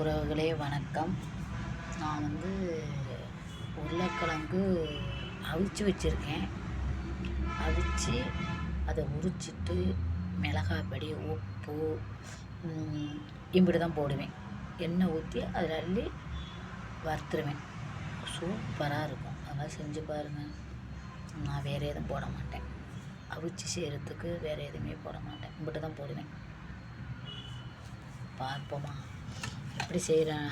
உறவுகளே வணக்கம். நான் வந்து உருளைக்கிழங்கு அவிச்சு வச்சுருக்கேன். அவிச்சு அதை உரிச்சிட்டு மிளகாய் பொடி உப்பு இப்படி தான் போடுவேன். எண்ணெய் ஊற்றி அதில் அள்ளி வறுத்துருவேன். சூப்பராக இருக்கும். அதெல்லாம் செஞ்சு பாருங்கள் நான் வேறு எதுவும் போட மாட்டேன். அவிச்சு செய்கிறதுக்கு வேறு எதுவுமே போட மாட்டேன். இப்படி தான் போடுவேன். பார்ப்போமா? எப்படி செய்கிறேன்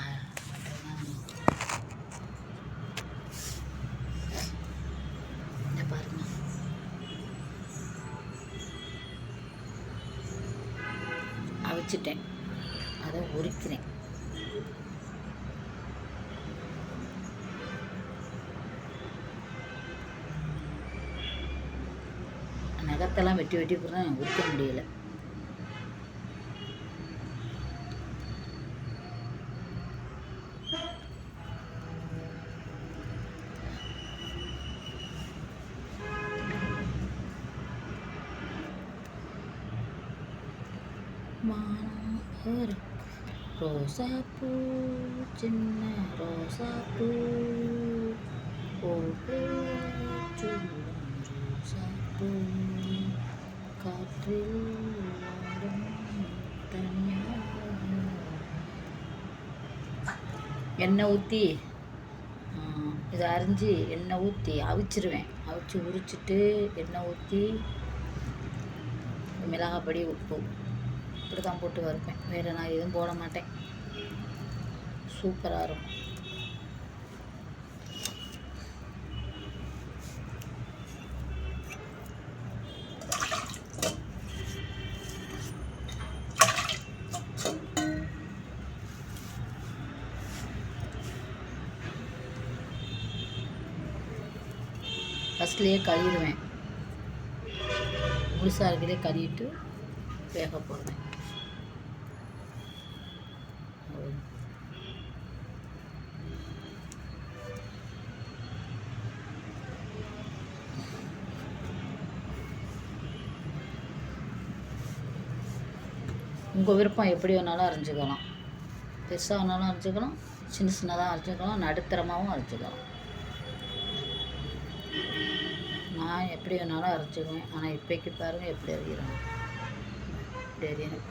பாருங்க. அவிச்சிட்டேன். அதை உரிக்கிறேன். நகத்தெல்லாம் வெட்டி வெட்டி போகிறேன் உரிக்க முடியலை. மாணவர் ரோசா பூ சின்ன ரோசாப்பூ ரோசா பூ காற்றில் தனியாக எண்ணெய் ஊற்றி இதை அரிஞ்சு எண்ணெய் ஊற்றி அவிச்சிருவேன். அவிச்சு உரிச்சிட்டு எண்ணெய் ஊற்றி மிளகாப்படி உப்பு. மட்டும் தான் போட்டு வறுப்பேன். வேறு நான் எதுவும் போட மாட்டேன். சூப்பராக இருக்கும். ஃபஸ்ட்லேயே கழுவிடுவேன். முழுசாக இருக்கிறதே கழுவிட்டு வேக போடுவேன். உங்கள் விருப்பம் எப்படி வேணாலும் அரைஞ்சிக்கலாம் பெருசாக வேணாலும் அரைஞ்சிக்கலாம் சின்ன சின்னதாக அரைஞ்சிக்கலாம் நடுத்தரமாகவும் அரைச்சிக்கலாம் நான் எப்படி வேணாலும் அரைச்சிக்குவேன் ஆனால் இப்போக்கி பாருங்கள் எப்படி அறிகிறோம் இப்படி அறியணும்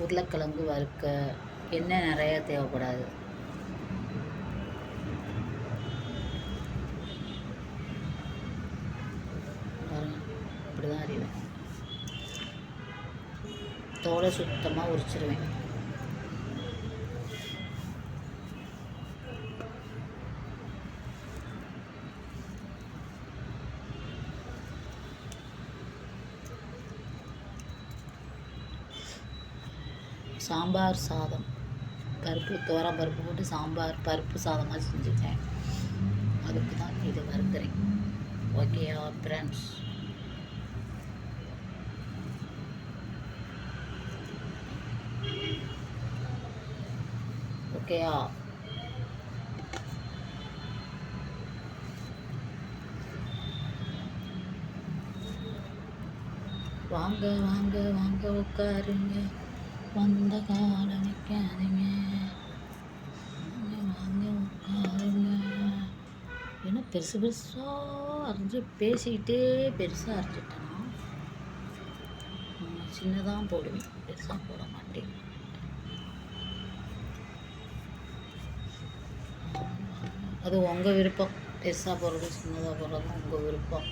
உருளைக்கிழங்கு வறுக்க எண்ணெய் நிறையா தேவைப்படாது பாருங்க இப்படி தான் அறிவேன் தோலை சுத்தமாக உரிச்சிருவேன். சாம்பார் சாதம். பருப்பு துவரம் பருப்பு போட்டு சாம்பார் பருப்பு சாதமாக செஞ்சுட்டேன். அதுக்கு தான் இது வறுக்கிறேன் ஓகே ஃப்ரெண்ட்ஸ் ஓகேயா? வாங்க வாங்க வாங்க உட்காருங்க. வந்த காலம் நிற்காதீங்க வாங்க உட்காருங்க. ஏன்னா பெருசு பெருசாக அரைஞ்சி பேசிக்கிட்டே பெருசாக அரைச்சிட்டேன்னா சின்னதாக போடுவேன் பெருசாக போட மாட்டேன். அது உங்கள் விருப்பம். பெருசாக போடுறது சின்னதாக போடுறது உங்கள் விருப்பம்.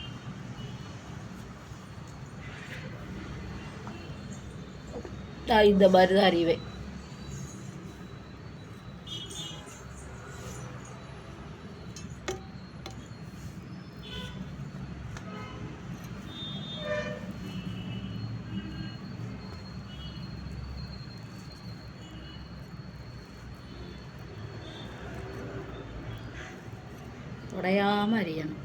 நான் இந்த மாதிரி தான் அறிவேன். உடையாமல் அறியணும்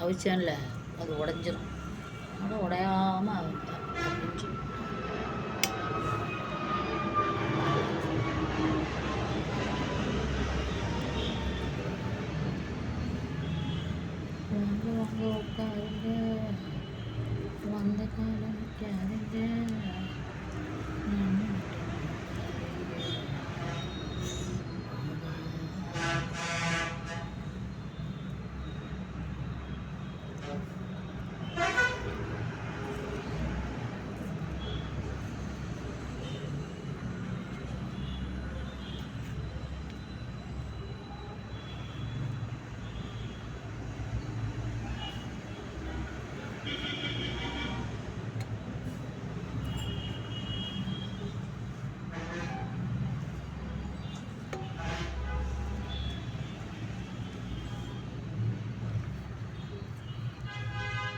அவிச்சேன்ல அது உடஞ்சிரும். ஆனால் உடையாமல் அவிட்டேன் அப்படின்னு வாங்க வாங்க உட்காருங்க. வந்த காலம் கேளுங்க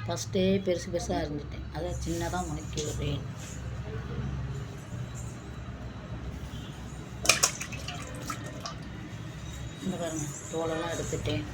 ஃபஸ்ட்டே பெருசு பெருசாக இருந்துட்டேன். அதை சின்னதாக முனைக்கி விடுறேன் இந்த பாருங்கள் தோலெல்லாம் எடுத்துட்டேன்.